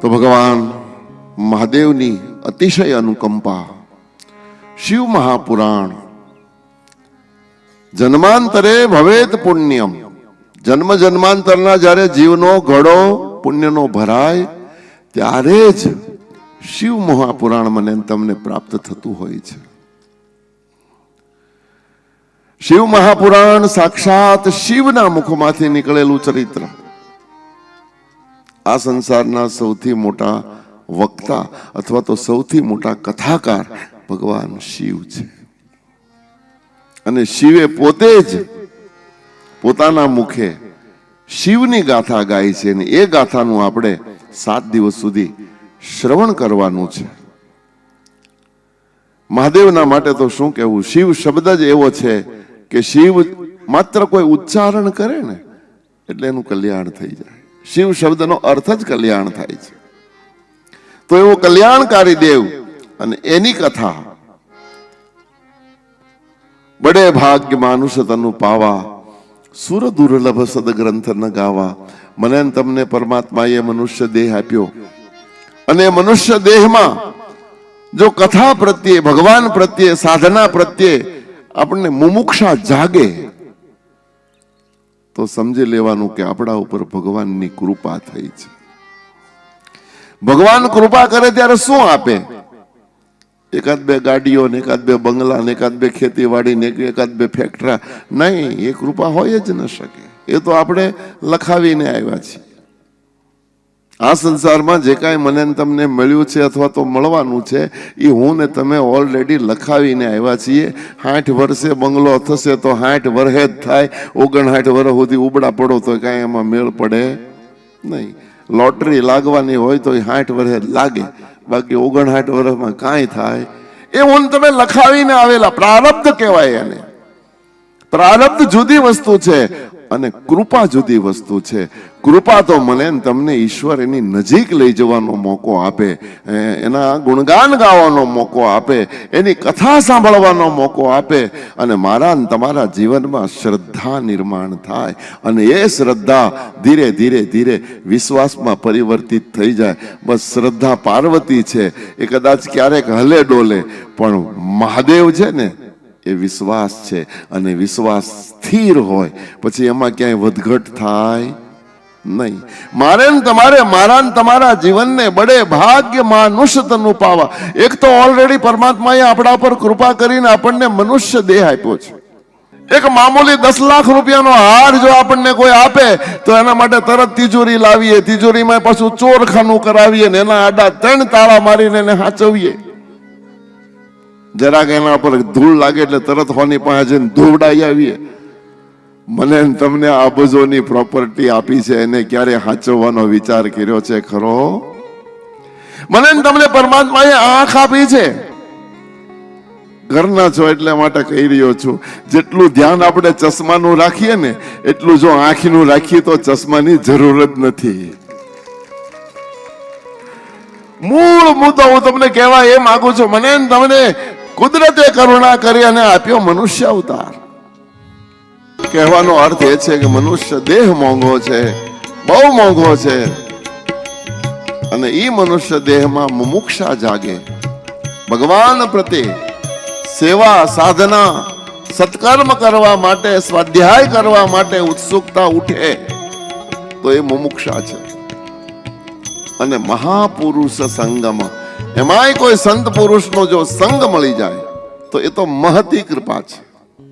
તો ભગવાન મહાદેવની અતિશય અનુકંપા શિવ મહાપુરાણ. જન્માંતરે ભવેત પુણ્યમ. જન્મ જન્માંતરના જ્યારે જીવનો ઘડો પુણ્યનો ભરાય, ત્યારે જ શિવ મહાપુરાણ મને તમને પ્રાપ્ત થતું હોય છે. શિવ મહાપુરાણ સાક્ષાત શિવના મુખમાંથી નીકળેલું ચરિત્ર. આ સંસારના સૌથી મોટા વક્તા અથવા તો સૌથી મોટા કથાકાર ભગવાન શિવ છે. અને શિવે પોતે જ પોતાના મુખે શિવની ગાથા ગાઈ છે અને એ ગાથાનું આપણે સાત દિવસ સુધી શ્રવણ કરવાનું છે. મહાદેવના માટે તો શું કહેવું? શિવ શબ્દ જ એવો છે કે શિવ માત્ર કોઈ ઉચ્ચારણ કરે ને, એટલે એનું કલ્યાણ થઈ જાય. શિવ શબ્દનો અર્થ જ કલ્યાણ થાય છે. તો એવો કલ્યાણકારી દેવ અને એની કથા. બડે ભાગ્ય માનુષ તનુ પાવા, સુર દુર્લભ સદગ્રંથ ન ગાવા. મને તમને પરમાત્માએ મનુષ્ય દેહ આપ્યો. અને મનુષ્ય દેહમાં જો કથા પ્રત્યે, ભગવાન પ્રત્યે, સાધના પ્રત્યે આપણને મુમુક્ષા જાગે તો સમજી લેવાનું કે આપણા ઉપર ભગવાનની કૃપા થઈ છે. ભગવાન કૃપા કરે ત્યારે શું આપે? એકાદ બે ગાડીઓ ને એકાદ બે બંગલા ને એકાદ બે ખેતીવાડી ને એકાદ બે ફેક્ટરા નહીં, એ કૃપા હોય જ ન શકે. એ તો આપણે લખાવીને આવ્યા છીએ. આ સંસારમાં જે કાંઈ મને તમને મળ્યું છે અથવા તો મળવાનું છે એ હું ને તમે ઓલરેડી લખાવીને આવ્યા છીએ. સાઠ વર્ષે બંગલો થશે તો સાઠ વર્ષે જ થાય. ઓગણસાઠ વર્ષ સુધી ઉબડા પડો તો કાંઈ એમાં મેળ પડે નહીં. લોટરી લાગવાની હોય તો એ સાઠ વર્ષે લાગે. બાકી ઓગણસાઠ વર્ષમાં કાંઈ થાય. એ હું તમે લખાવીને આવેલા. પ્રારબ્ધ કહેવાય એને. પ્રારબ્ધ જુદી વસ્તુ છે. અને કૃપા જુદી વસ્તુ છે. કૃપા તો મને તમને ઈશ્વર એની નજીક લઈ જવાનો મોકો આપે. એના ગુણગાન ગાવાનો મોકો આપે. એની કથા સાંભળવાનો મોકો આપે. અને મારા ને તમારા જીવનમાં શ્રદ્ધા નિર્માણ થાય. અને એ શ્રદ્ધા ધીરે ધીરે ધીરે વિશ્વાસમાં પરિવર્તિત થઈ જાય. બસ શ્રદ્ધા પાર્વતી છે. એ કદાચ ક્યારેક હલે ડોલે, પણ મહાદેવ છે ને, એ વિશ્વાસ છે. અને વિશ્વાસ સ્થિર હોય. પછી એમાં ક્યાંય વધઘટ થાય નહીં. મારે ને તમારે, મારા ને તમારા જીવનને બડે ભાગ્ય માનુષ્ય પાવા. એક તો ઓલરેડી પરમાત્માએ આપણા પર કૃપા કરીને આપણને મનુષ્ય દેહ આપ્યો છે. એક મામૂલી દસ લાખ રૂપિયાનો હાર જો આપણને કોઈ આપે, તો એના માટે તરત તિજોરી લાવીએ. તિજોરીમાં પાછું ચોરખાનું કરાવીએ ને એના આડા ત્રણ તાળા મારીને એને હાચવીએ. જરાક એના પર ધૂળ લાગે એટલે તરત હોની પાસે જઈને ધોવડાઈ આવીએ. મને તમને આબજોની પ્રોપર્ટી આપી છે, એને ક્યારે હાચવવાનો વિચાર કર્યો છે, ખરો? મને તમને પરમાત્માએ આંખ આપી છે. ઘરના છો એટલે માટે કહી રહ્યો છું, જેટલું ધ્યાન આપણે ચશ્માનું રાખીએ ને, એટલું જો આંખનું રાખીએ તો ચશ્માની જરૂર જ નથી. મૂળ મુદ્દો હું તમને કહેવા એ માંગુ છું, મને તમને કુદરતે કરુણા કરી અને આપ્યો મનુષ્ય અવતાર. કહેવાનો અર્થ એ છે કે મનુષ્ય દેહ મોંઘો છે, બહુ મોંઘો છે. અને એ મનુષ્ય દેહમાં મુમુક્ષા જાગે. ભગવાન પ્રત્યે સેવા, સાધના, સત્કર્મ કરવા માટે, સ્વાધ્યાય કરવા માટે ઉત્સુકતા ઉઠે, તો એ મુમુક્ષા છે. અને મહાપુરુષ સંગમ, એમાંય કોઈ સંત પુરુષનો જો સંગ મળી જાય, તો એ તો મહતી કૃપા છે.